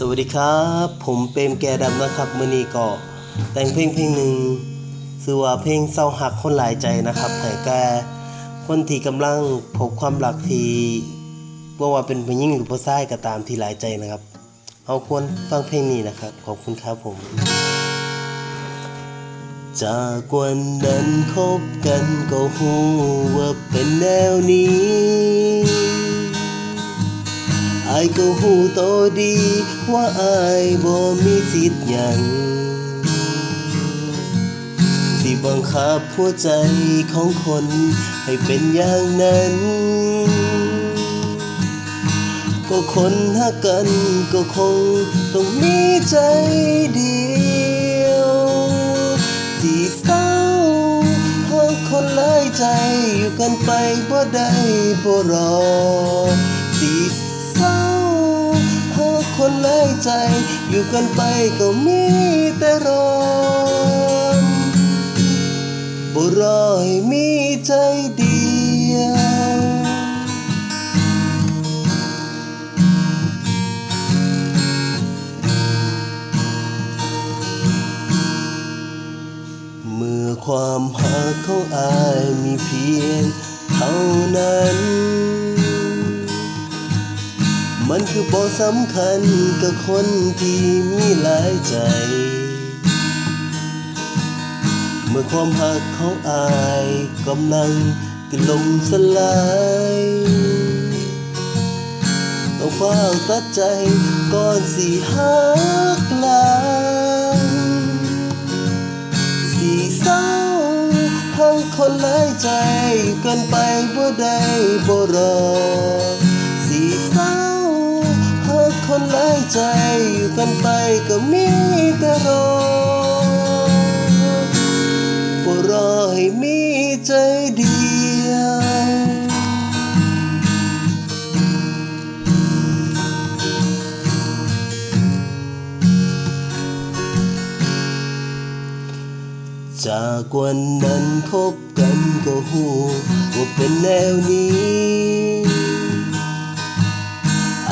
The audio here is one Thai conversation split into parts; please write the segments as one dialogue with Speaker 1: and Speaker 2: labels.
Speaker 1: สวัสดีครับ ผมเปรมแกดำนะครับมือนี้ก็แต่งเพลงเพลงหนึ่งชื่อว่าเพลงเศร้าหักคนหลายใจนะครับให้แกคนที่กำลังพบความรักทีว่าว่าเป็นผู้หญิงหรือผู้ชายก็ตามที่หลายใจนะครับเอาควรฟังเพลงนี้นะครับ ขอบคุณครับผม จากวันนั้นคบกันก็หูว่าเป็นแนวนี้ อายก็หูโตดี ว่าอายบ่มีสิทธิ์หยังที่บังคับหัวใจของคนให้เป็นอย่างนั้น ก็คนหักกันก็คงต้องมีใจเดียวที่เศร้าหากคนหลายใจอยู่กันไปบ่ได้บ่รอ ใจ อยู่กันไปก็มีแต่รอบ่รอให้มีใจเดียวเมื่อความหักของอายมีเพียงเท่านั้น มันคือบ่สำคัญกับคนที่มีหลายใจ เมื่อความหักของอายกำลังติลมสลายต้องเฝ้าตัดใจก่อนสิหักลายสีเศร้าหักคนหลายใจเกินไปบ่ได้บ่รอายใจอยู่กันไปก็มีแต่รอบ่รอให้มีใจเดียวจากวันนั้นคบกันก็หูว่าเป็นแนวนี้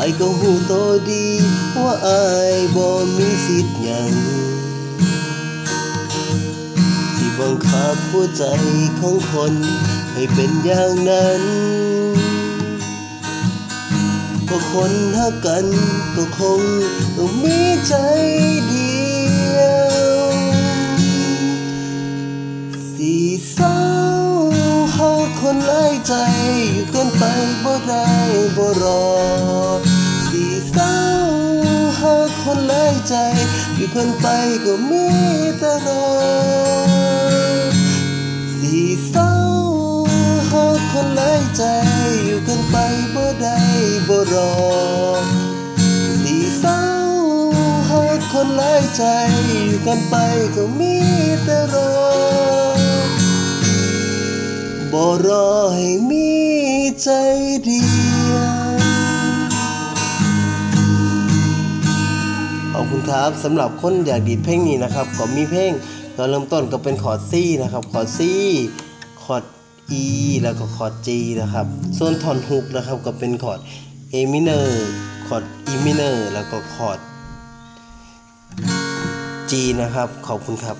Speaker 1: ายก็หูโตดี ว่าอายบ่มีสิทธิ์หยังที่บังคับหัวใจของคนให้เป็นอย่างนั้นก็คนหักกันก็คงต้องมีใจเดียวสีเศร้าหากคนหลายใจอยู่กันไปบ่ได้บ่รอ คนหลยใจอยู่เกันไปก็มีแต่รอสีเศร้าหากคนหลายใจอยู่กันไปบ่ได้บ่รอสีเศร้าหากคนหลายใจอยู่กันไปก็มีแต่รอบ่รอให้มีใจดี ขอบคุณครับสำหรับคนอยากดีดเพลงนี้นะครับก็มีเพลงตอนเริ่มต้นก็เป็นคอร์ด C นะครับคอร์ด C คอร์ด E แล้วก็คอร์ด G นะครับ ส่วนท่อนฮุกนะครับก็เป็นคอร์ด A minor คอร์ด E minor แล้วก็คอร์ด G นะครับ ขอบคุณครับ